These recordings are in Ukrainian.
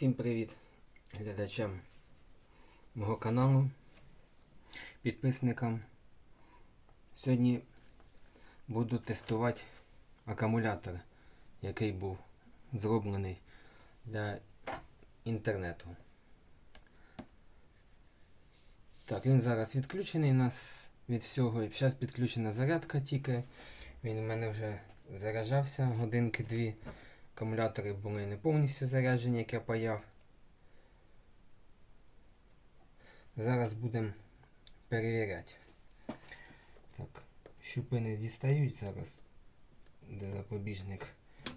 Всім привіт глядачам мого каналу, підписникам. Сьогодні буду тестувати акумулятор, який був зроблений для інтернету. Так, він зараз відключений у нас від всього. Зараз підключена зарядка тільки. Він у мене вже заряджався годинки дві. Акумулятори були не повністю заряджені, як я паяв. Зараз будемо перевіряти. Так, щупи не дістають зараз, де запобіжник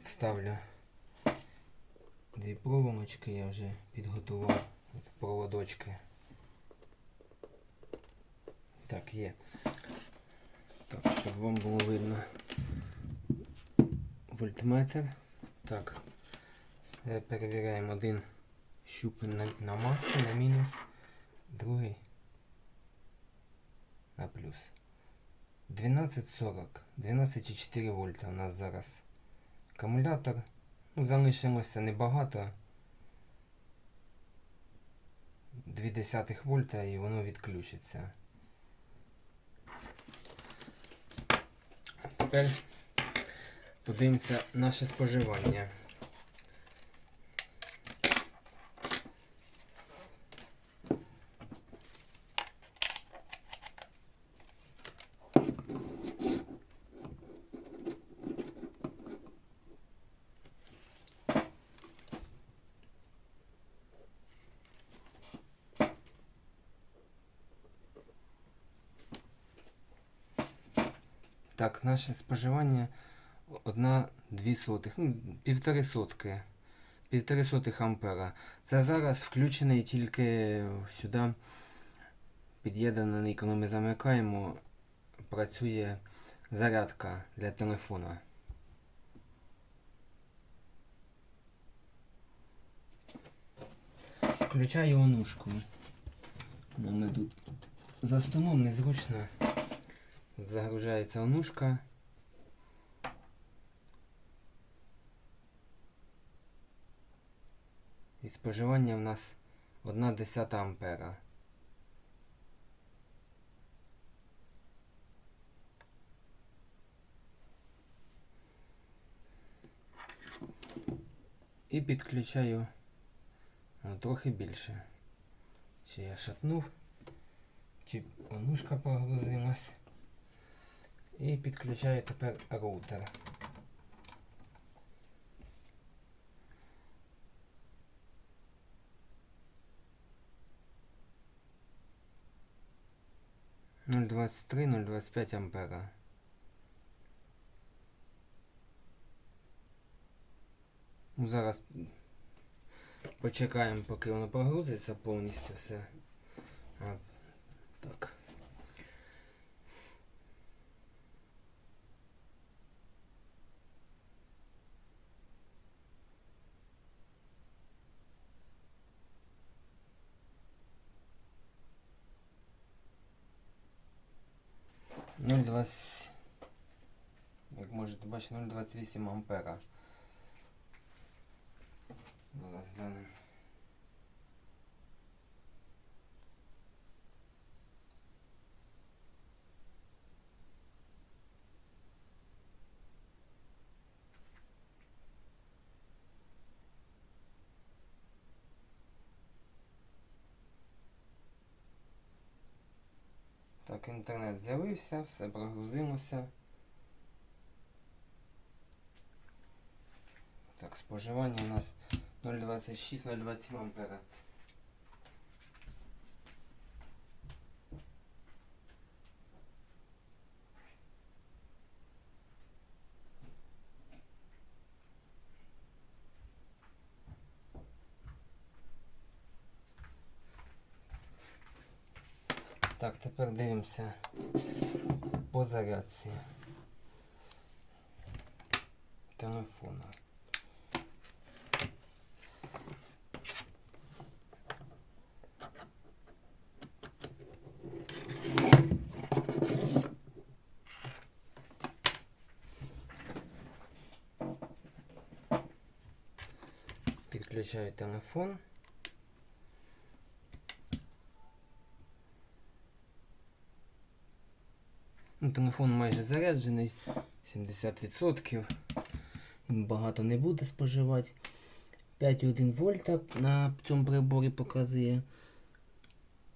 вставлю дві проволочки, я вже підготував От проводочки. Так, є. Так, щоб вам було видно вольтметр. Так, перевіряємо один щупин на, на масу, на мінус, другий на плюс. 12,40, 12,4 вольта у нас зараз акумулятор. Ну, залишилося небагато. 0,2 вольта і воно відключиться. Тепер Подивимося наше споживання. Так, наше споживання одна дві сотих, ну, півтори сотки. Півтори сотих ампера. Це зараз включений тільки сюди під'єднаний, коли ми замикаємо, працює зарядка для телефона. Включаю онушку. Нам тут за столом незручно. Загружається онушка. І споживання в нас 1 десята ампера. І підключаю ну, трохи більше. Чи я шатнув, чи онушка погрузилась. І підключаю тепер роутер. Нуль двадцять три, нуль двадцять п'ять ампера. Ну, Зараз почекаємо, поки воно прогрузиться повністю все. А, так. Нуль двадцять. Як можете бачити, 0,28 ампера. Зараз глянемо. Так, інтернет з'явився, все прогрузимося. Так, споживання у нас 0,26-0,27 ампера. Так, тепер дивимося по зарядці телефона. Підключаю телефон. Ну, телефон майже заряджений, 70%. Він багато не буде споживати. 5,1 вольта на цьому приборі показує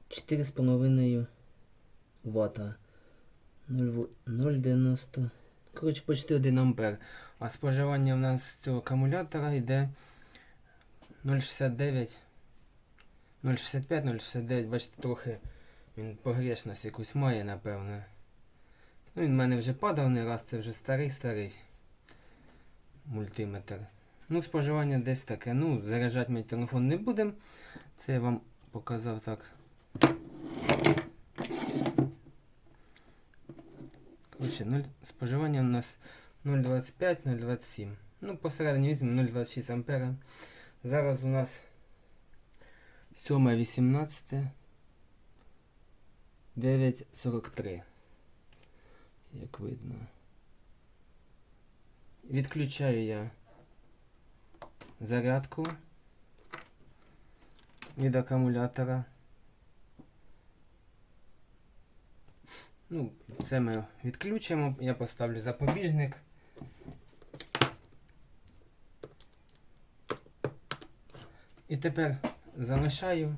4,5 ватта. 0,90. Коротше, почти 1 ампер. А споживання в нас з цього акумулятора йде 0,69. 0,65, 0,69. Бачите, трохи він погрешність якусь має, напевно. Ну, він в мене вже падав не раз, це вже старий-старий мультиметр. Ну, споживання десь таке. Ну, заряджати мій телефон не будемо. Це я вам показав так. Коротше, 0, споживання у нас 0,25-0,27. Ну, посередині візьмемо 0,26 ампера. Зараз у нас 7.18. 9.43. Як видно. Відключаю я зарядку від акумулятора. Ну, це ми відключимо. Я поставлю запобіжник. І тепер залишаю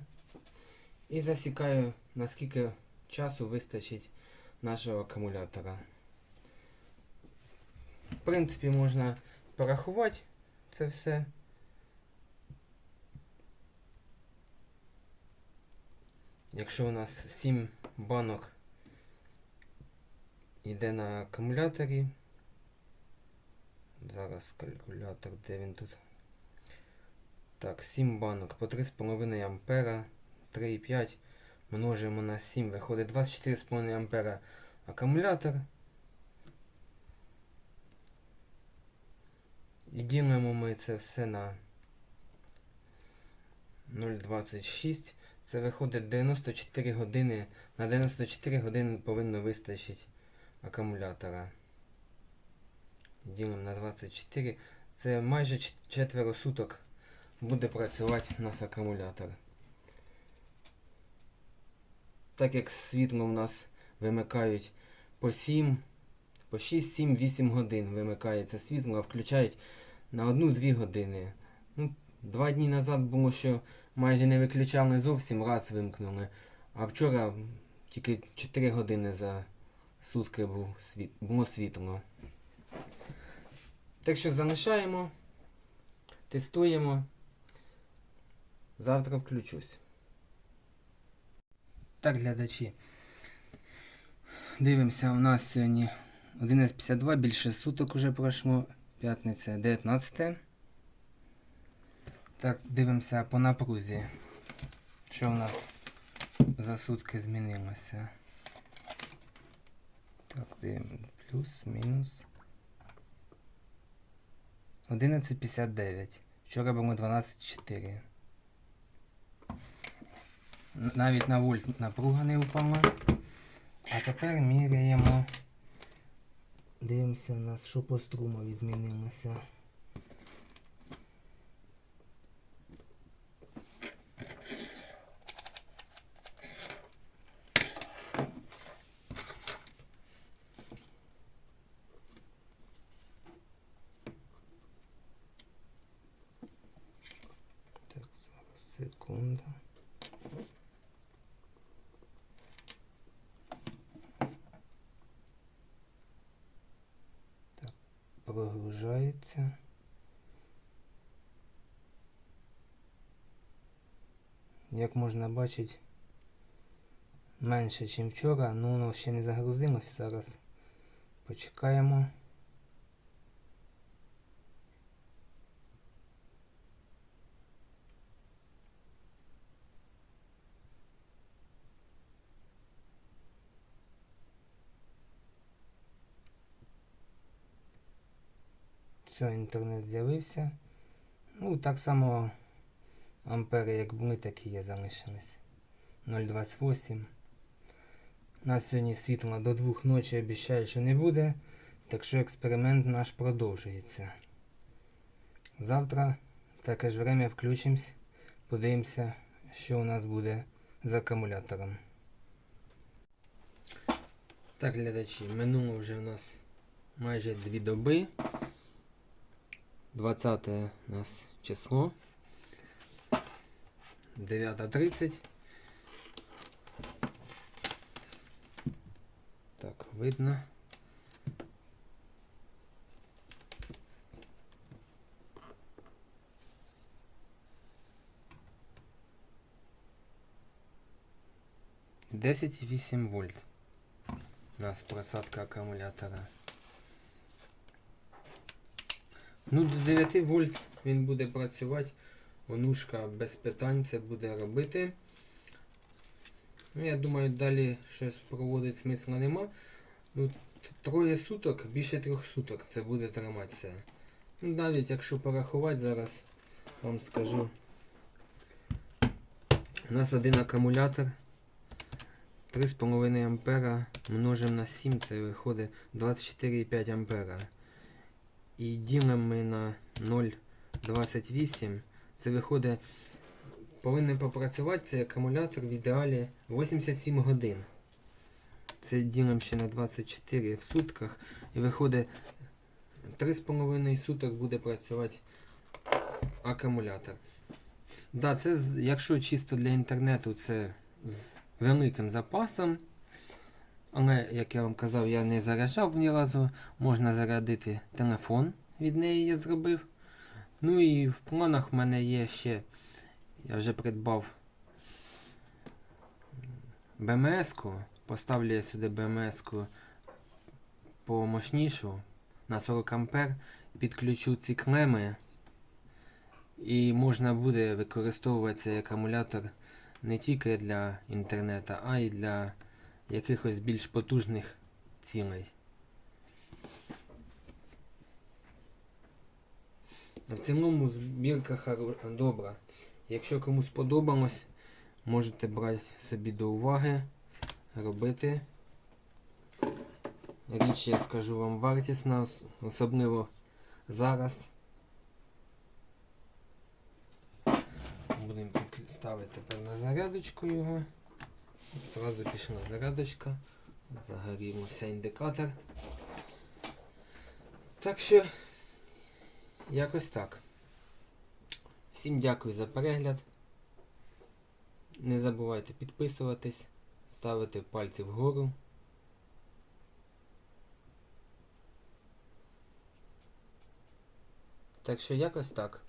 і засікаю, наскільки часу вистачить нашого акумулятора. В принципі, можна порахувати це все. Якщо у нас 7 банок йде на акумуляторі. Зараз калькулятор, де він тут? Так, 7 банок по 3,5 ампера, 3,5 множимо на 7, виходить 24,5 ампера акумулятор. І ділимо ми це все на 0,26. Це виходить 94 години. На 94 години повинно вистачити акумулятора. Ділимо на 24. Це майже четверо суток буде працювати у нас акумулятор. Так як світло в нас вимикають по 7, по 6, 7, 8 годин вимикається світло, а включають на 1-2 години. Ну, два дні назад було, що майже не виключали зовсім, раз вимкнули. А вчора тільки 4 години за сутки був світ, було світло. Так що залишаємо, тестуємо. Завтра включусь. Так, глядачі. Дивимося, у нас сьогодні 11.52, більше суток уже пройшло. П'ятниця 19. Так, дивимося по напрузі. Що у нас за сутки змінилося? Так, дивимося. Плюс, мінус. 11.59. Вчора було 12.4. Навіть на вольт напруга не впала. А тепер міряємо. Дивимося у нас, що по струмові змінилося. Так, зараз секунда. Так, прогружається. Як можна бачити, менше, ніж вчора, ну воно ще не загрузилось зараз. Почекаємо. Все, інтернет з'явився. Ну, так само ампери, як були, так і є залишились. 0,28. У нас сьогодні світло до двох ночі обіцяє, що не буде. Так що експеримент наш продовжується. Завтра в таке ж время включимось, подивимося, що у нас буде з акумулятором. Так, глядачі, минуло вже у нас майже дві доби. 20 у нас число. 9.30. Так, видно. Десять вісім вольт. У нас просадка акумулятора. Ну, до 9 вольт він буде працювати. Онушка без питань це буде робити. Ну, я думаю, далі щось проводити смисла нема. Ну, троє суток, більше трьох суток це буде триматися. Ну, навіть якщо порахувати зараз, вам скажу. У нас один акумулятор 3,5 ампера множимо на 7, це виходить 24,5 ампера. І ділимо ми на 0,28. Це виходить, повинен попрацювати цей акумулятор в ідеалі 87 годин. Це ділимо ще на 24 в сутках. І виходить 3,5 суток буде працювати акумулятор. Да, це якщо чисто для інтернету, це з великим запасом. Але, як я вам казав, я не заряджав ні разу. Можна зарядити телефон від неї я зробив. Ну і в планах в мене є ще. Я вже придбав БМС-ку. Поставлю я сюди БМС-ку помощнішу на 40 ампер. Підключу ці клеми. І можна буде використовувати цей акумулятор не тільки для інтернету, а й для якихось більш потужних цілей. В цілому збірка добра. Якщо комусь сподобалось, можете брати собі до уваги, робити. Річ, я скажу вам, вартісна, особливо зараз. Будемо ставити тепер на зарядочку його. Зразу пішла зарядочка. Загорівся індикатор. Так що, якось так. Всім дякую за перегляд. Не забувайте підписуватись, ставити пальці вгору. Так що якось так.